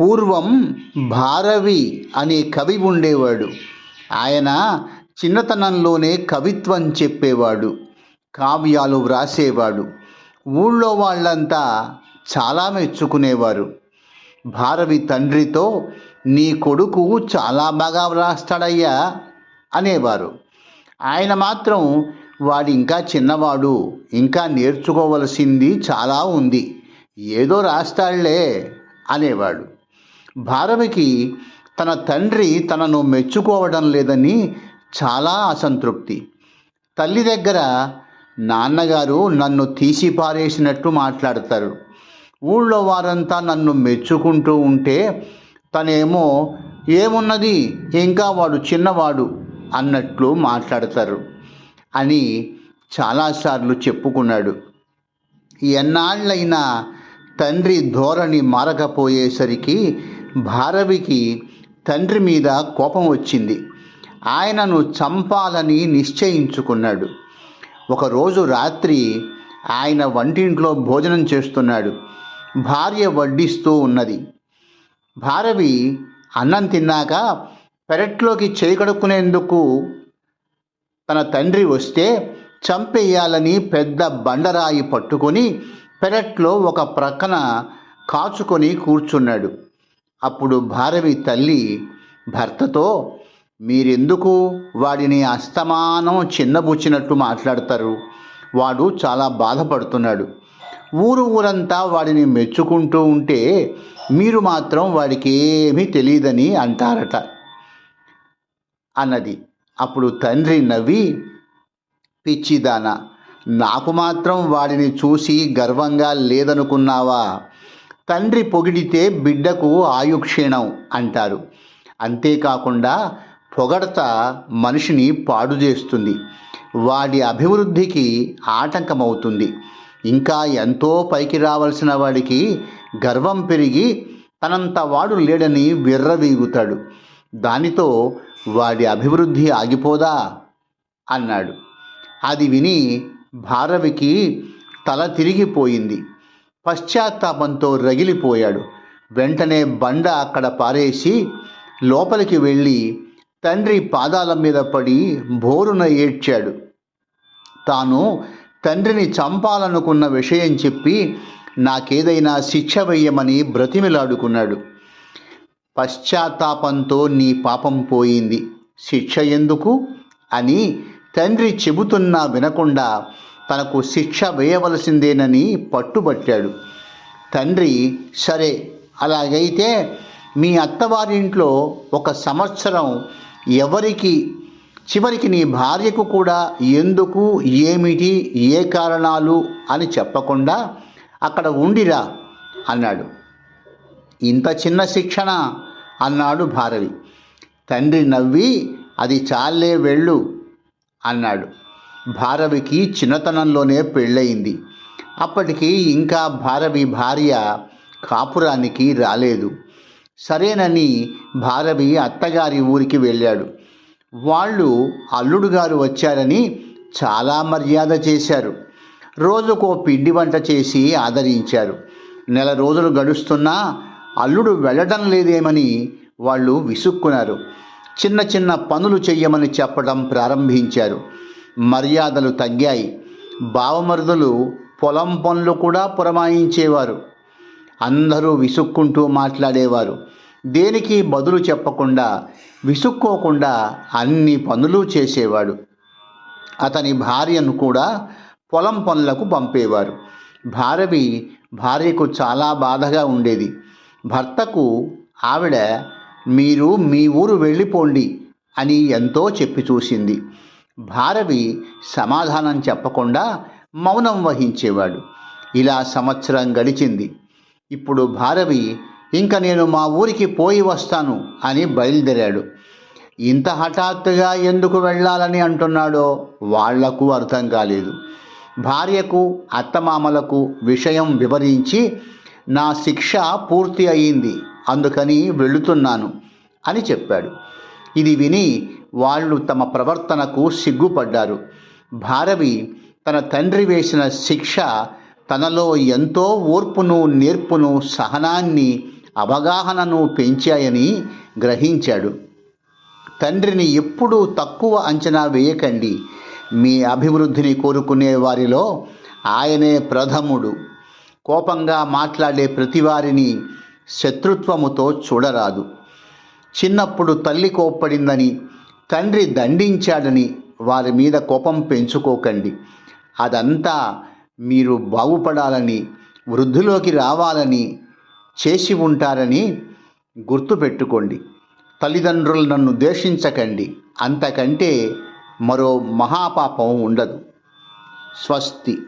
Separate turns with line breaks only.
పూర్వం భారవి అనే కవి ఉండేవాడు. ఆయన చిన్నతనంలోనే కవిత్వం చెప్పేవాడు కావ్యాలు వ్రాసేవాడు. ఊళ్ళో వాళ్ళంతా చాలా మెచ్చుకునేవారు. భారవి తండ్రితో నీ కొడుకు చాలా బాగా వ్రాస్తాడయ్యా అనేవారు. ఆయన మాత్రం వాడు ఇంకా చిన్నవాడు ఇంకా నేర్చుకోవలసింది చాలా ఉంది ఏదో రాస్తాడులే అనేవాడు. భారవికి తన తండ్రి తనను మెచ్చుకోవడం లేదని చాలా అసంతృప్తి. తల్లి దగ్గర నాన్నగారు నన్ను తీసి పారేసినట్టు మాట్లాడతారు. ఊళ్ళో వారంతా నన్ను మెచ్చుకుంటూ ఉంటే తనేమో ఏమున్నది? ఇంకా వాడు చిన్నవాడు అన్నట్లు మాట్లాడతారు అని చాలాసార్లు చెప్పుకున్నాడు. ఎన్నాళ్ళైనా తండ్రి ధోరణి మారకపోయేసరికి భారవికి తండ్రి మీద కోపం వచ్చింది. ఆయనను చంపాలని నిశ్చయించుకున్నాడు. ఒకరోజు రాత్రి ఆయన వంటింట్లో భోజనం చేస్తున్నాడు. భార్య వడ్డిస్తూ ఉన్నది. భారవి అన్నం తిన్నాక పెరట్లోకి చేకడుక్కునేందుకు తన తండ్రి వస్తే చంపేయాలని పెద్ద బండరాయి పట్టుకొని పెరట్లో ఒక ప్రక్కన కాచుకొని కూర్చున్నాడు. అప్పుడు భారవి తల్లి భర్తతో మీరెందుకు వాడిని అస్తమానం చిన్నబుచ్చినట్టు మాట్లాడతారు? వాడు చాలా బాధపడుతున్నాడు. ఊరు ఊరంతా వాడిని మెచ్చుకుంటూ ఉంటే మీరు మాత్రం వాడికి ఏమీ తెలియదని అంటారట అన్నది. అప్పుడు తండ్రి నవ్వి పిచ్చిదాన నాకు మాత్రం వాడిని చూసి గర్వంగా లేదనుకున్నావా? తండ్రి పొగిడితే బిడ్డకు ఆయుక్షీణం అంటారు. అంతేకాకుండా పొగడత మనిషిని పాడు చేస్తుంది. వాడి అభివృద్ధికి ఆటంకమవుతుంది. ఇంకా ఎంతో పైకి రావాల్సిన వాడికి గర్వం పెరిగి తనంత వాడు లేడని విర్రవీగుతాడు. దానితో వాడి అభివృద్ధి ఆగిపోదా? అన్నాడు. అది విని భారవికి తల తిరిగిపోయింది. పశ్చాత్తాపంతో రగిలిపోయాడు. వెంటనే బండ అక్కడ పారేసి లోపలికి వెళ్ళి తండ్రి పాదాల మీద పడి బోరున ఏడ్చాడు. తాను తండ్రిని చంపాలనుకున్న విషయం చెప్పి నాకేదైనా శిక్ష వేయమని బ్రతిమిలాడుకున్నాడు. పశ్చాత్తాపంతో నీ పాపం పోయింది. శిక్ష ఎందుకు? అని తండ్రి చెబుతున్నా వినకుండా తనకు శిక్ష వేయవలసిందేనని పట్టుబట్టాడు. తండ్రి సరే అలాగైతే మీ అత్తవారింట్లో ఒక సంవత్సరం ఎవరికి చివరికి నీ భార్యకు కూడా ఎందుకు ఏమిటి ఏ కారణాలు అని చెప్పకుండా అక్కడ ఉండిరా అన్నాడు. ఇంత చిన్న శిక్షణ అన్నాడు భారవి. తండ్రి నవ్వి అది చాలే వెళ్ళు అన్నాడు. భారవికి చిన్నతనంలోనే పెళ్ళయింది. అప్పటికి ఇంకా భారవి భార్య కాపురానికి రాలేదు. సరేనని భారవి అత్తగారి ఊరికి వెళ్ళాడు. వాళ్ళు అల్లుడు గారు వచ్చారని చాలా మర్యాద చేశారు. రోజుకో పిండి వంట చేసి ఆదరించారు. నెల రోజులు గడుస్తున్నా అల్లుడు వెళ్ళటం లేదేమని వాళ్ళు విసుక్కున్నారు. చిన్న చిన్న పనులు చెయ్యమని చెప్పడం ప్రారంభించారు. మర్యాదలు తగ్గాయి. బావమరుదులు పొలం పనులు కూడా పురమాయించేవారు. అందరూ విసుక్కుంటూ మాట్లాడేవారు. దేనికి బదులు చెప్పకుండా విసుక్కోకుండా అన్ని పనులు చేసేవాడు. అతని భార్యను కూడా పొలం పనులకు పంపేవారు. భారవి భార్యకు చాలా బాధగా ఉండేది. భర్తకు ఆవిడ మీరు మీ ఊరు వెళ్ళిపోండి అని ఎంతో చెప్పి చూసింది. భారవి సమాధానం చెప్పకుండా మౌనం వహించేవాడు. ఇలా సంవత్సరం గడిచింది. ఇప్పుడు భారవి ఇంక నేను మా ఊరికి పోయి వస్తాను అని బయలుదేరాడు. ఇంత హఠాత్తుగా ఎందుకు వెళ్ళాలని అంటున్నాడో వాళ్ళకు అర్థం కాలేదు. భార్యకు అత్తమామలకు విషయం వివరించి నా శిక్ష పూర్తి అయింది అందుకని వెళుతున్నాను అని చెప్పాడు. ఇది విని వాళ్ళు తమ ప్రవర్తనకు సిగ్గుపడ్డారు. భారవి తన తండ్రి వేసిన శిక్ష తనలో ఎంతో ఓర్పును నేర్పును సహనాన్ని అవగాహనను పెంచాయని గ్రహించాడు. తండ్రిని ఎప్పుడూ తక్కువ అంచనా వేయకండి. మీ అభివృద్ధిని కోరుకునే వారిలో ఆయనే ప్రథముడు. కోపంగా మాట్లాడే ప్రతివారిని శత్రుత్వముతో చూడరాదు. చిన్నప్పుడు తల్లి కోప్పడిందని తండ్రి దండించాడని వారి మీద కోపం పెంచుకోకండి. అదంతా మీరు బాగుపడాలని వృద్ధిలోకి రావాలని చేసి ఉంటారని గుర్తుపెట్టుకోండి. తల్లిదండ్రులు నన్ను ద్వేషించకండి. అంతకంటే మరో మహాపాపం ఉండదు. స్వస్తి.